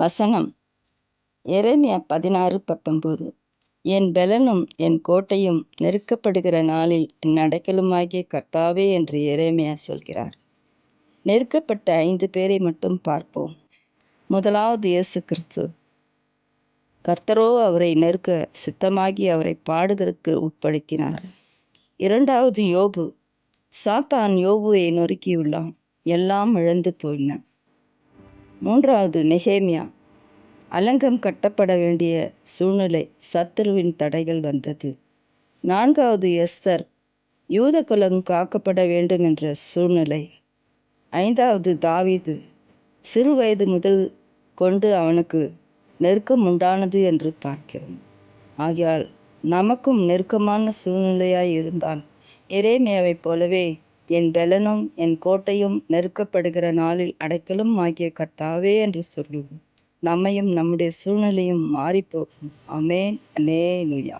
வசனம். எரேமியா பதினாறு பத்தொம்போது என் பெலனும் என் கோட்டையும் நெருக்கப்படுகிற நாளில் என் அடைக்கலுமாகிய கர்த்தாவே என்று எரேமியா சொல்கிறார். நெருக்கப்பட்ட ஐந்து பேரை மட்டும் பார்ப்போம். முதலாவது இயேசு கிறிஸ்து. கர்த்தரோ அவரை நெருக்க சித்தமாகி அவரை பாடுதலுக்கு உட்படுத்தினார். இரண்டாவது யோபு. சாத்தான் யோபுவை நொறுக்கியுள்ளான். எல்லாம் இழந்து போயின. மூன்றாவது நெஹேமியா அலங்கம் கட்டப்பட வேண்டிய சூழ்நிலை சத்துருவின் தடைகள் வந்தது. நான்காவது எஸ்தர். யூத குலம் காக்கப்பட வேண்டும் என்ற சூழ்நிலை. ஐந்தாவது தாவீது. சிறு வயது முதல் கொண்டு அவனுக்கு நெருக்கம் உண்டானது என்று பார்க்கிறோம். ஆகையால் நமக்கும் நெருக்கமான சூழ்நிலையாய் இருந்தால் எரேமியாவைப் போலவே என் பெலனும் என் கோட்டையும் நெருக்கப்படுகிற நாளில் அடைக்கலும் ஆகிய கர்த்தாவே என்று சொல்லுவோம். நம்மையும் நம்முடைய சூழ்நிலையும் மாறிப்போகும். அமேன் அனேனுயா